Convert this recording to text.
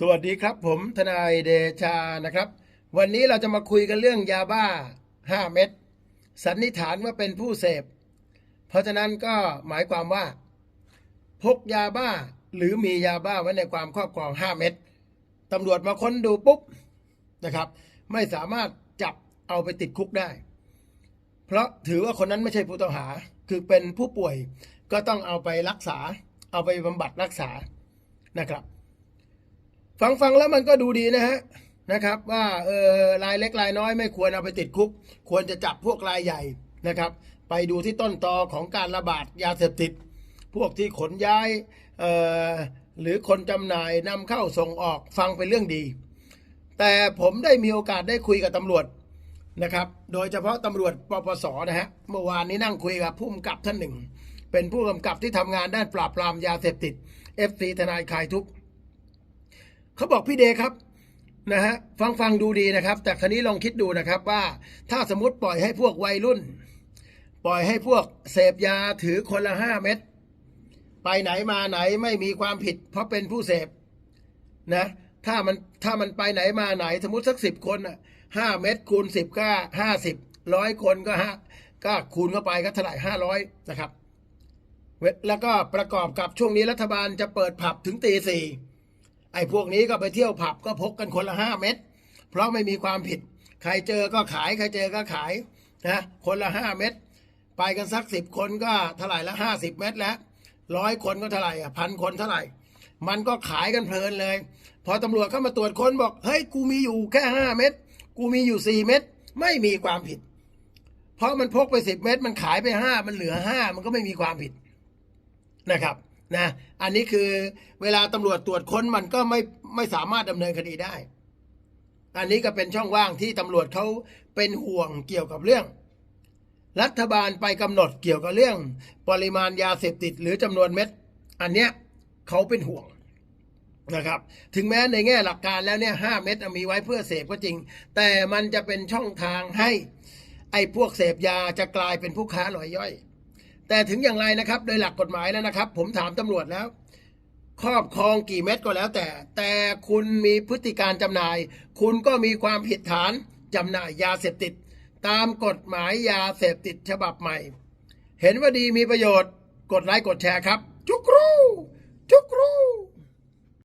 สวัสดีครับผมทนายเดชานะครับ วันนี้เราจะมาคุยกันเรื่องยาบ้า 5 เม็ดสันนิษฐานว่าเป็นผู้เสพ เพราะฉะนั้นก็หมายความว่า พกยาบ้าหรือมียาบ้าไว้ในความครอบครอง 5 เม็ดตำรวจมาค้นดูปุ๊บนะครับ ไม่สามารถจับเอาไปติดคุกได้ เพราะถือว่าคนนั้นไม่ใช่ผู้ต้องหาคือเป็นผู้ป่วยก็ต้องเอาไปรักษา เอาไปบำบัดรักษานะครับ ฟังฟังแล้วมันก็ดูดีนะฮะนะครับ ว่าเออรายเล็กรายน้อยไม่ควรเอาไปติดคุก ควรจะจับพวกรายใหญ่นะครับ ไปดูที่ต้นตอของการระบาดยาเสพติด พวกที่ขนย้ายเอ่อหรือคนจำหน่ายนำเข้าส่งออกฟังเป็นเรื่องดี แต่ผมได้มีโอกาสได้คุยกับตำรวจนะครับ โดยเฉพาะตำรวจปปสนะฮะเมื่อวานนี้นั่งคุยกับผู้กำกับท่านหนึ่ง เป็นผู้กำกับที่ทำงานด้านปราบปรามยาเสพติด FC ทนายคลายทุกข์ เขาบอกพี่เดครับนะฮะฟังฟังดูดีนะครับ แต่ครนี้ลองคิดดูนะครับว่าถ้าสมมติปล่อยให้พวกวัยรุ่น ปล่อยให้พวกเสพยาถือคนละห้าเม็ดไปไหนมาไหนไม่มีความผิด เพราะเป็นผู้เสพนะ ถ้ามันถ้ามันไปไหนมาไหน สมมติสักสิบคนอะห้าเม็ดคูณสิบก็ห้าสิบร้อยคนก็ฮะก็คูณเข้าไปก็เท่าไหร่ห้าร้อยนะครับเว้ยแล้วก็ประกอบกับช่วงนี้รัฐบาลจะเปิดผับถึงตีสี่ ไอ้พวกนี้ก็ไปเที่ยวผับก็พกกันคนละห้าเม็ดเพราะไม่มีความผิด ใครเจอก็ขายใครเจอก็ขายนะคนละห้าเม็ดไปกันสักสิบคนก็เท่าไหร่ละห้าสิบเม็ดแล้วร้อยคนก็เท่าไหร่อะพันคนเท่าไหร่ มันก็ขายกันเพลินเลย พอตำรวจเข้ามาตรวจค้นบอกเฮ้ยกูมีอยู่แค่ห้าเม็ดกูมีอยู่สี่เม็ดไม่มีความผิด เพราะมันพกไปสิบเม็ดมันขายไปห้ามันเหลือห้ามันก็ไม่มีความผิดนะครับ นะอันนี้คือเวลาตำรวจตรวจค้นมันก็ไม่ไม่สามารถดำเนินคดีได้ อันนี้ก็เป็นช่องว่างที่ตำรวจเขาเป็นห่วงเกี่ยวกับเรื่อง รัฐบาลไปกำหนดเกี่ยวกับเรื่อง ปริมาณยาเสพติดหรือจำนวนเม็ด อันเนี้ยเขาเป็นห่วงนะครับ ถึงแม้ในแง่หลักการแล้วเนี่ยห้าเม็ดมีไว้เพื่อเสพก็จริง แต่มันจะเป็นช่องทางให้ ไอ้พวกเสพยาจะกลายเป็นผู้ค้ารายย่อย แต่ถึงอย่างไรนะครับ โดยหลักกฎหมายแล้วนะครับ ผมถามตำรวจแล้ว ครอบครองกี่เม็ดก็แล้วแต่ แต่คุณมีพฤติการจำหน่าย คุณก็มีความผิดฐานจำหน่ายยาเสพติด ตามกฎหมายยาเสพติดฉบับใหม่ เห็นว่าดีมีประโยชน์ กดไลค์กดแชร์ครับ